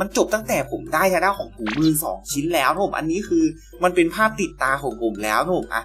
มันจบตั้งแต่ผมได้ทาด้าของถุงมือสองชิ้นแล้วนะผมอันนี้คือมันเป็นภาพติดตาของผมแล้วนะผมอะ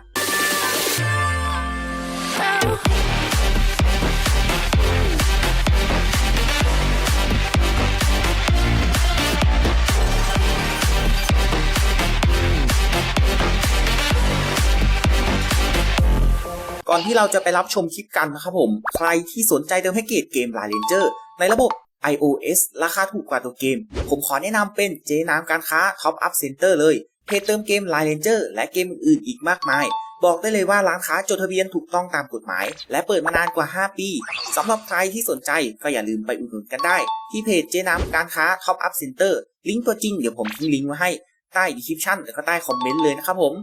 ก่อนที่เราจะไปรับชมคลิปกันนะครับผม ใครที่สนใจเติมแพ็กเกจเกม Line Ranger ในระบบ iOS ราคาถูกกว่าตัวเกม ผมขอแนะนำเป็นเจน้ำการค้า Top Up Center เลย เพจเติมเกม Line Ranger และเกมอื่นอีกมากมาย บอกได้เลยว่าร้านค้าจดทะเบียนถูกต้องตามกฎหมาย และเปิดมานานกว่า 5 ปีสำหรับใครที่สนใจก็อย่าลืมไปอุดหนุนกันได้ ที่เพจเจน้ำการค้า Top Up Center ลิงก์ตัวจริงเดี๋ยวผมทิ้งลิงก์ไว้ให้ใต้ดีคริปชั่นแล้วก็ใต้คอมเมนต์เลยนะครับผม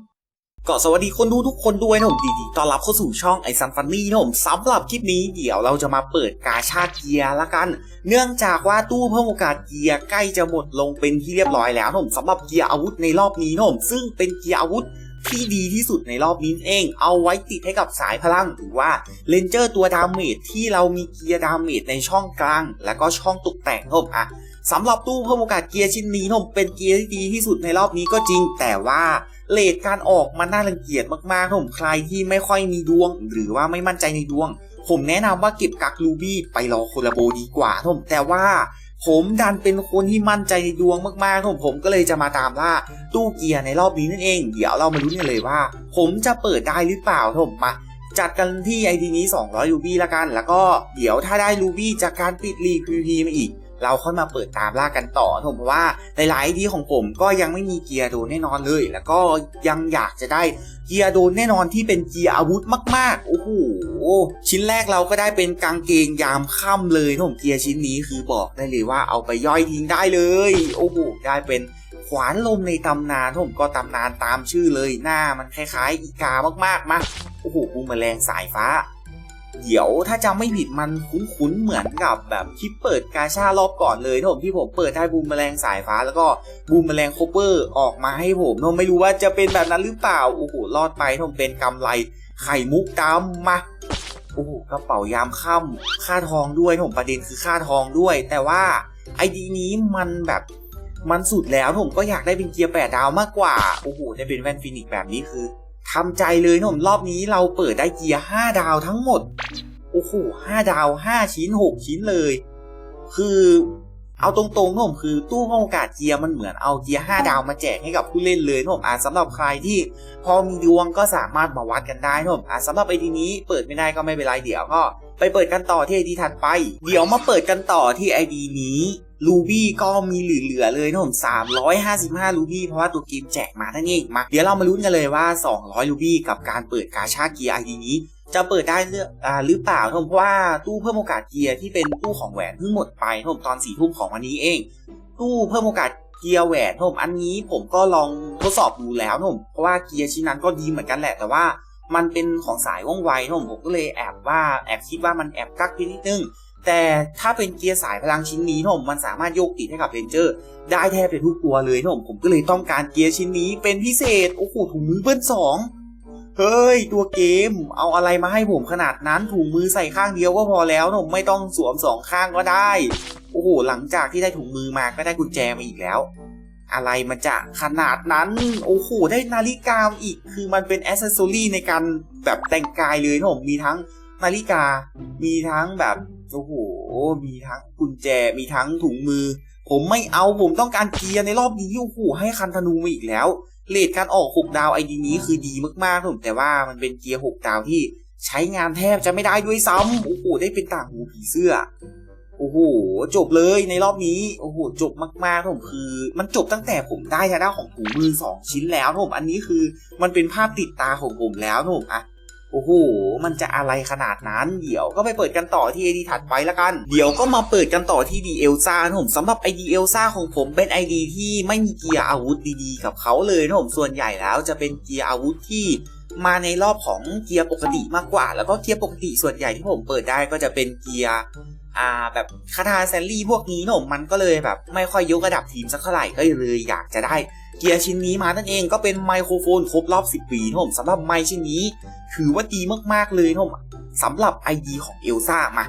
ก็สวัสดีคนดูทุกคนด้วยนะผมดีๆต้อนรับเข้าสู่ช่องไอซันฟันนี่นะผมสำหรับคลิปนี้เดี๋ยวเราจะมาเปิดกาชาเกียร์ละกัน เนื่องจากว่าตู้เพิ่มโอกาสเกียร์ใกล้จะหมดลงเป็นที่เรียบร้อยแล้วนะผมสำหรับเกียร์อาวุธในรอบนี้นะผมซึ่งเป็นเกียร์อาวุธที่ดีที่สุดในรอบนี้เอง เอาไว้ติดให้กับสายพลังหรือว่าเลนเจอร์ตัวดาเมจที่เรามีเกียร์ดาเมจในช่องกลาง แล้วก็ช่องตกแต่งนะผมอะสำหรับตู้เพิ่มโอกาสเกียร์ชิ้นนี้นะผมเป็นเกียร์ที่ดีที่สุดในรอบนี้ก็จริง แต่ว่า เลทการออกมันน่ารังเกียจมากๆผมใครที่ไม่ค่อยมีดวง หรือว่าไม่มั่นใจในดวง ผมแนะนำว่าเก็บกักลูบี้ไปรอโคลาโบดีกว่าผมแต่ว่าผมดันเป็นคนที่มั่นใจในดวงมากๆผมผมก็เลยจะมาตามล่าตู้เกียร์ในรอบนี้นั่นเอง เดี๋ยวเรามาลุ้นกันเลยว่า ผมจะเปิดได้หรือเปล่าผมมาจัดกันที่ไอดีนี้ 200ลูบี้ละกัน แล้วก็เดี๋ยวถ้าได้ลูบี้จากการปิดลีก PVP มาอีก เราค่อยมาเปิดตามล่ากันต่อผมเพราะว่าหลายๆดีของผมก็ยังไม่มีเกียร์โดนแน่นอนเลย แล้วก็ยังอยากจะได้เกียร์โดนแน่นอนที่เป็นเกียร์อาวุธมากๆโอ้โหชิ้นแรกเราก็ได้เป็นกางเกงยามค่ำเลยผมเกียร์ชิ้นนี้คือบอกได้เลยว่าเอาไปย่อยทิ้งได้เลยโอ้โหได้เป็นขวานลมในตำนานผมก็ตำนานตามชื่อเลยหน้ามันคล้ายๆอีกามากๆมาโอ้โหบูมแมลงสายฟ้า เดี๋ยวถ้าจำไม่ผิดมันคุ้นๆเหมือนกับแบบที่เปิดกาชารอบก่อนเลยนะผมที่ผมเปิดได้บูมแมลงสายฟ้าแล้วก็บูมแมลงโคเปอร์ออกมาให้ผมนะไม่รู้ว่าจะเป็นแบบนั้นหรือเปล่าโอ้โหรอดไปผมเป็นกำไรไข่มุกดำมาโอ้โหกระเป๋ายามค่ำค่าทองด้วยผมประเด็นคือค่าทองด้วย แต่ว่าไอดีนี้มันแบบมันสุดแล้วผมก็อยากได้เป็นเกียร์แปดดาวมากกว่าโอ้โหได้เป็นแว่นฟินิกแบบนี้คือ ทำใจเลยนะผมรอบนี้เราเปิดได้เกียร์ห้าดาวทั้งหมด โอ้โหห้าดาวห้าชิ้นหกชิ้นเลย คือเอาตรงๆนะผมคือตู้ห้องโอกาสเกียร์มันเหมือนเอาเกียร์ห้าดาวมาแจกให้กับผู้เล่นเลยนะผมอ่าสำหรับใครที่พอมีดวงก็สามารถมาวัดกันได้นะผมอ่าสำหรับไอดีนี้เปิดไม่ได้ก็ไม่เป็นไรเดี๋ยวก็ ไปเปิดกันต่อที่ไอดีถัดไป เดี๋ยวมาเปิดกันต่อที่ไอดีนี้ ลูบี้ก็มีเหลือๆเลยนะผม355ลูบี้เพราะว่าตัวเกมแจกมาท่านเองมาเดี๋ยวเรามาลุ้นกันเลยว่า 200ลูบี้กับการเปิดกาชาเกียร์ไอดีนี้จะเปิดได้เลือกอ่าหรือเปล่านผมเพราะว่าตู้เพิ่มโอกาสเกียร์ที่เป็นตู้ของแหวนเพิ่งหมดไปนผมตอนสี่ทุ่มของวันนี้เอง ตู้เพิ่มโอกาสเกียร์แหวนนผมอันนี้ผมก็ลองทดสอบดูแล้วนผมเพราะว่าเกียร์ชิ้นนั้นก็ดีเหมือนกันแหละแต่ว่ามันเป็นของสายว่องไวนะผมผมก็เลยแอบว่าแอบคิดว่ามันแอบกักไปนิดนึง แต่ถ้าเป็นเกียร์สายพลังชิ้นนี้นะผมมันสามารถโยกติดให้กับเรนเจอร์ได้แทบจะทุกตัวเลยนะผมผมก็เลยต้องการเกียร์ชิ้นนี้เป็นพิเศษ โอ้โหถุงมือเบิ้ลสองเฮ้ย ตัวเกมเอาอะไรมาให้ผมขนาดนั้นถุงมือใส่ข้างเดียวก็พอแล้วนะผมไม่ต้องสวมสองข้างก็ได้ โอ้โหหลังจากที่ได้ถุงมือมาก็ได้กุญแจมาอีกแล้ว อะไรมันจะขนาดนั้น โอ้โหได้นาฬิกาอีก คือมันเป็นแอ c เซสซอรี่ในการแบบแต่งกายเลยนะผมมีทั้ง นาฬิกา มีทั้งแบบโอ้โหมีทั้งกุญแจมีทั้งถุงมือ ผมไม่เอาผมต้องการเกียร์ในรอบนี้โอ้โหให้คันธนูมาอีกแล้วเลทการออก6ดาวไอดีนี้คือดีมากๆผมแต่ว่ามันเป็นเกียร์6ดาวที่ใช้งานแทบจะไม่ได้ด้วยซ้ำโอ้โหได้เป็นต่างหูผีเสื้อโอ้โหจบเลยในรอบนี้โอ้โหจบมากๆผมคือ มันจบตั้งแต่ผมได้ทางด้านของถุงมือ2ชิ้นแล้วผมอันนี้คือมันเป็นภาพติดตาของผมแล้วผมอะ โอ้โห มันจะอะไรขนาดนั้น เดี๋ยวก็ไปเปิดกันต่อที่ ID ถัดไปละกัน เดี๋ยวก็มาเปิดกันต่อที่ดีเอลซ่าผมสำหรับ ID เอลซ่าของผมเป็น ID ที่ไม่มีเกียร์อาวุธดีๆ กับเขาเลยนะผมส่วนใหญ่แล้วจะเป็นเกียร์อาวุธที่มาในรอบของเกียร์ปกติมากกว่า แล้วก็เกียร์ปกติส่วนใหญ่ที่ผมเปิดได้ก็จะเป็นเกียร์ อ่าแบบคาทาแซนลี่พวกนี้นะผมมันก็เลยแบบ ไม่ค่อยยกระดับทีมสักเท่าไหร่ก็เลยอยากจะได้เกียร์ชิ้นนี้มานั่นเองก็เป็นไมโครโฟนครบรอบ 10 ปีนะผมสำหรับไมค์ชิ้นนี้ ถือว่าดีมากๆเลยนะผมสำหรับ ID ของเอลซ่ามา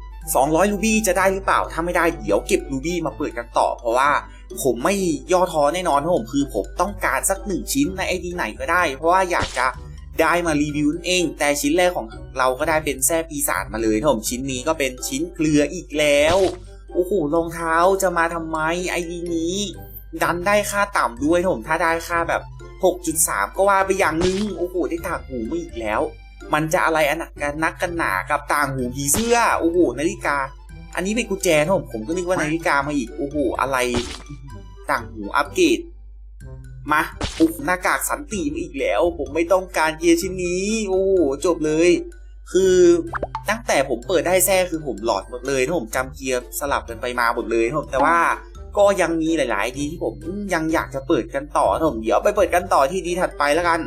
200รูบี้จะได้หรือเปล่า ถ้าไม่ได้เดี๋ยวเก็บรูบี้มาเปิดกันต่อ เพราะว่าผมไม่ย่อท้อแน่นอนครับผมคือผมต้องการสักหนึ่งชิ้นในไอดีไหนก็ได้ เพราะว่าอยากจะ ได้มารีวิวนั่นเอง แต่ชิ้นแรกของเราก็ได้เป็นแซ่ปีศาจมาเลยครับผมชิ้นนี้ก็เป็นชิ้นเกลืออีกแล้วโอ้โหรองเท้าจะมาทำไมไอดีนี้ ดันได้ค่าต่ำด้วยครับผมถ้าได้ค่าแบบ 6.3 ก็ว่าไปอย่างนึงโอ้โหได้ต่างหูมาอีกแล้ว มันจะอะไรอันหนักกันนักกันหนากับต่างหูผีเสื้อโอ้โหนาฬิกา อันนี้เป็นกุญแจนะผมผมก็นึกว่านาฬิกามาอีกโอ้โหอะไรต่างหูอัปเกรด มาโอ้โหน้ากากสันติมาอีกแล้ว ผมไม่ต้องการเกียร์ชิ้นนี้ โอ้จบเลย คือตั้งแต่ผมเปิดได้แท้คือผมหลอดหมดเลยนะผมจำเกียร์สลับกันไปมาหมดเลยนะผมแต่ว่าก็ยังมีหลาย ๆ ดีที่ผมยังอยากจะเปิดกันต่อนะผมเดี๋ยวไปเปิดกันต่อที่ดีถัดไปแล้วกัน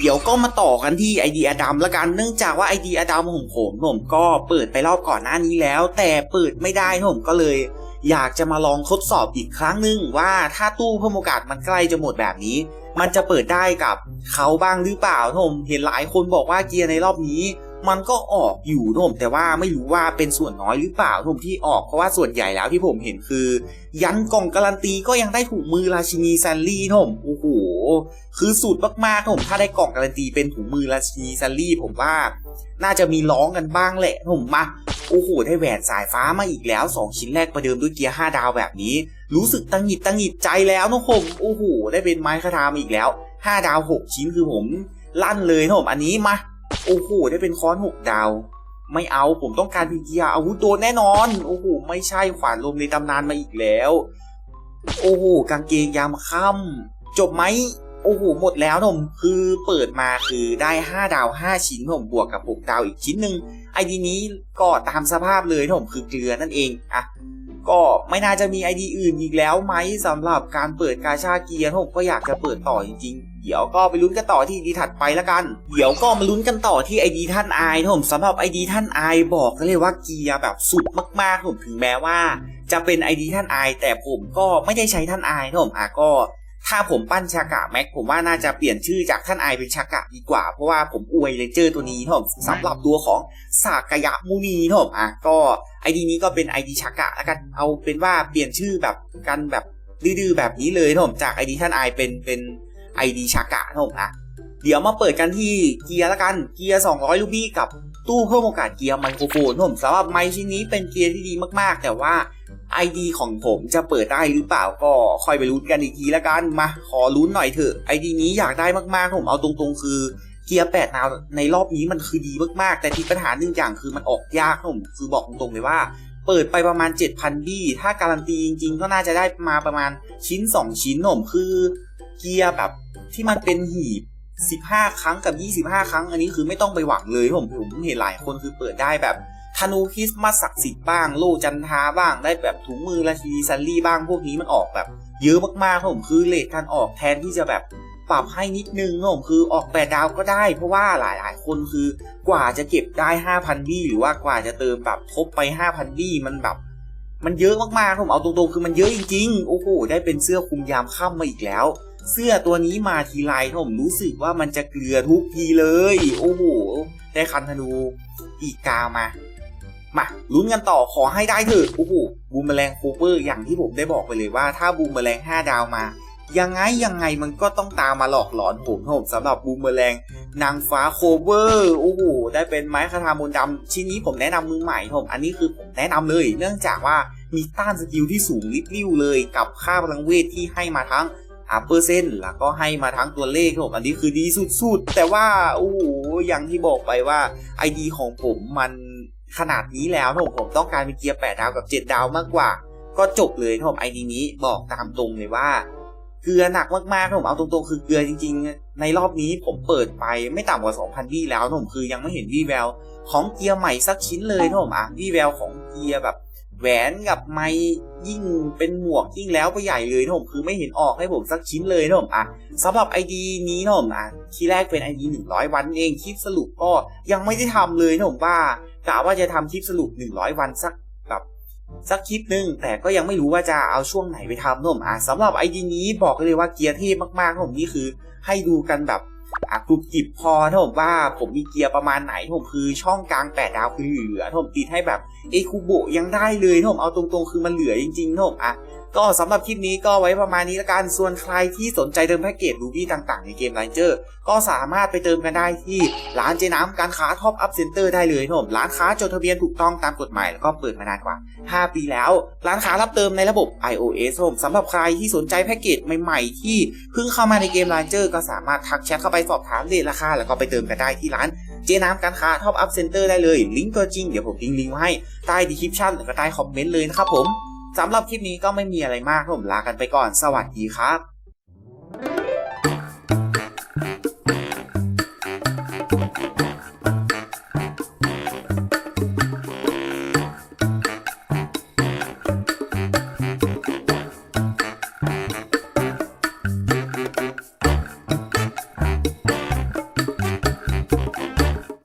เดี๋ยวก็มาต่อกันที่ไอเดียดำแล้วกันเนื่องจากว่าไอเดียดำของผมผมก็เปิดไปรอบก่อนหน้านี้แล้ว แต่เปิดไม่ได้ผมก็เลย อยากจะมาลองทดสอบอีกครั้งหนึ่งว่าถ้าตู้เพิ่มโอกาสมันใกล้จะหมดแบบนี้ มันจะเปิดได้กับเขาบ้างหรือเปล่าผมเห็นหลายคนบอกว่าเกียร์ในรอบนี้ มันก็ออกอยู่ผมแต่ว่าไม่รู้ว่าเป็นส่วนน้อยหรือเปล่าผมที่ออกเพราะว่าส่วนใหญ่แล้วที่ผมเห็นคือ ยันกล่องการันตีก็ยังได้ถูกมือราชินีแซนลี่ผมโอ้โหคือสุดมากๆผมถ้าได้กล่องการันตีเป็นถุงมือราชินีแซนลี่ผมว่า น่าจะมีร้องกันบ้างแหละผมมาโอ้โหได้แหวนสายฟ้ามาอีกแล้ว 2 ชิ้นแรกประเดิมด้วยเกียร์5ดาวแบบนี้ รู้สึกตังหิดตังหิดใจแล้วนะผมโอ้โหได้เป็นไม้คาถามาอีกแล้ว 5 ดาว 6 ชิ้นคือผมลั่นเลยนะผมอันนี้มา โอ้โหได้เป็นค้อน6ดาว ไม่เอาผมต้องการพีเกียอาวุธโดนแน่นอน โอ้โหไม่ใช่ขวานลมในตำนานมาอีกแล้ว โอ้โหกางเกงยามค่ำจบไหมโอ้โหหมดแล้วผมคือเปิดมาคือได้ 5 ดาว 5 ชิ้นผมบวกกับ 6 ดาวอีกชิ้นหนึ่งไอดีนี้ก็ตามสภาพเลยผมคือเกลือนั่นเองอะก็ไม่น่าจะมีไอดีอื่นอีกแล้วไหมสำหรับการเปิดกาชาเกียร์ผมก็อยากจะเปิดต่อจริงๆเดี๋ยวก็ไปลุ้นกันต่อที่ดีถัดไปแล้วกัน เดี๋ยวก็มาลุ้นกันต่อที่ไอดีท่านไอผมสำหรับไอดีท่านไอบอกเลยว่าเกียร์แบบสุดมากๆผมถึงแม้ว่า จะเป็นไอดีท่านไอแต่ผมก็ไม่ได้ใช้ท่านไอผมอะก็ถ้าผมปั้นชากะแม็กผมว่าน่าจะเปลี่ยนชื่อจากท่านไอเป็นชากะดีกว่า เพราะว่าผมอวยเลนเจอร์ตัวนี้ครับสำหรับตัวของสากยะมูนีครับอะก็ไอดีนี้ก็เป็นไอดีชากะแล้วกันเอาเป็นว่าเปลี่ยนชื่อแบบกันแบบดื้อๆแบบนี้เลยครับผมจากไอดีท่านไอเป็นเป็น ไอดีชากะครับผมอะเดี๋ยวมาเปิดกันที่เกียร์ละกัน เกียร์ 200 ลูบี้กับตู้เพิ่มโอกาสเกียร์ไมโครโฟนผมสำหรับไมค์ชิ้นนี้เป็นเกียร์ที่ดีมากๆ แต่ว่า ID ของผมจะเปิดได้หรือเปล่าก็ค่อยไปลุ้นกันอีกทีละกันมาขอลุ้นหน่อยเถอะ ID นี้อยากได้มากๆผมเอาตรงๆ คือเกียร์แปดนาวในรอบนี้มันคือดีมากๆ แต่ที่ปัญหาหนึ่งอย่างคือมันออกยากผมคือบอกตรงๆเลยว่าเปิดไปประมาณ 7,000 บี้ ถ้าการันตีจริงๆ ก็น่าจะได้มาประมาณชิ้น 2 ชิ้นผมคือ เกียร์แบบที่มันเป็นหีบ15ครั้งกับ25ครั้ง อันนี้คือไม่ต้องไปหวังเลยผมผมเห็นหลายคนคือเปิดได้แบบธนูคริสต์มาสศักดิ์สิทธิ์บ้าง โลจันทาบ้างได้แบบถุงมือราชีซันลี่บ้างพวกนี้มันออกแบบ เยอะมากๆครับผมคือเลทการออกแทนที่จะแบบปรับให้นิดนึงครับผมคือออกแปดดาวก็ได้ เพราะว่าหลายๆ คนคือกว่าจะเก็บได้ 5,000บี้หรือว่ากว่าจะเติมแบบทบไป 5,000บี้มันแบบ มันเยอะมากๆครับผมเอาตรงๆคือมันเยอะจริงๆโอ้โหได้เป็นเสื้อคลุมยามค่ำมาอีกแล้ว เสื้อตัวนี้มาทีไรผมรู้สึกว่ามันจะเกลือทุกทีเลย โอ้โห ได้คันธนูอีกกามามาลุ้นกันต่อขอให้ได้เถอะโอ้โหบูมแมลงโคเวอร์อย่างที่ผมได้บอกไปเลยว่า ถ้าบูมแมลง5 ดาวมา ยังไงยังไงมันก็ต้องตามมาหลอกหลอนผมครับผมสำหรับบูมแมลงนางฟ้าโคเวอร์โอ้โหได้เป็นไม้คาถามนดำชิ้นนี้ผมแนะนำมือใหม่ครับผมอันนี้คือผมแนะนำเลย เนื่องจากว่ามีต้านสกิลที่สูงลิบลิ่วเลย กับค่าพลังเวทที่ให้มาทั้ง หาเปอร์เซ็นต์แล้วก็ให้มาทั้งตัวเลขครับผมอันนี้คือดีสุดๆ แต่ว่าโอ้โหอย่างที่บอกไปว่าไอดีของผมมันขนาดนี้แล้วครับผมผมต้องการมีเกียร์ 8 ดาวกับ 7 ดาวมากกว่า ก็จบเลยครับผมไอดีนี้บอกตามตรงเลยว่าเกลือหนักมากๆครับผมเอาตรงๆคือเกลือจริง ๆ ในรอบนี้ผมเปิดไปไม่ต่ำกว่า 2,000วี่แล้วครับผมคือยังไม่เห็นวี่แววของเกียร์ใหม่สักชิ้นเลยครับผมอะวี่แววของเกียร์แบบ แหวนกับไม้ยิ่งเป็นหมวกยิ่งแล้วไปใหญ่เลยนะผมคือไม่เห็นออกให้ผมสักชิ้นเลยนะผมอะสำหรับ ID นี้นะผมอะที่แรกเป็น ID 100 วันเองคลิปสรุปก็ยังไม่ได้ทำเลยนะผมว่ากะว่าจะทำคลิปสรุป 100 วันสักแบบสักคลิปหนึ่งแต่ก็ยังไม่รู้ว่าจะเอาช่วงไหนไปทำนะผมอะสำหรับ ID นี้บอกเลยว่าเกียร์เทพมากๆนะผมนี่คือให้ดูกันแบบ กรุบกริบพอถ้าผมว่าผมมีเกียร์ประมาณไหนผมคือช่องกลางแปดาวคือเหลือถ้าผมติดให้แบบเอคูโบยังได้เลยถ้าผมเอาตรงๆคือมันเหลือจริงๆถ้าผมอะ ก็สำหรับคลิปนี้ก็ไว้ประมาณนี้ละกัน ส่วนใครที่สนใจเติมแพ็กเกจรูบี้ต่างๆ ในเกม r รเจอร์ก็สามารถไปเติมกันได้ที่ร้านเจน้ำการค้าท็อปอัพเซ็นเตอร์ได้เลยนะผมร้านค้าจดทะเบียนถูกต้องตามกฎหมายแล้วก็เปิดมานานกว่า 5 ปีแล้ว ร้านค้ารับเติมในระบบ iOS ผมสำหรับใครที่สนใจแพ็กเกจใหม่ๆ ที่เพิ่งเข้ามาในเกม r รเจอร์ก็สามารถทักแชทเข้าไปสอบถามเรทราคาแล้วก็ไปเติมกันได้ที่ร้านเจน้ำการค้าท็อปอัพเซ็นเตอร์ได้เลยลิงก์ตัวจริงเดี๋ยวผมทิ้งลิงก์ไว้ให้ใต้ดีคริปชั่นแล้วก็ใต้คอมเมนต์เลยนะครับผม สำหรับคลิปนี้ก็ไม่มีอะไรมากผมลากันไปก่อนสวัสดีครับ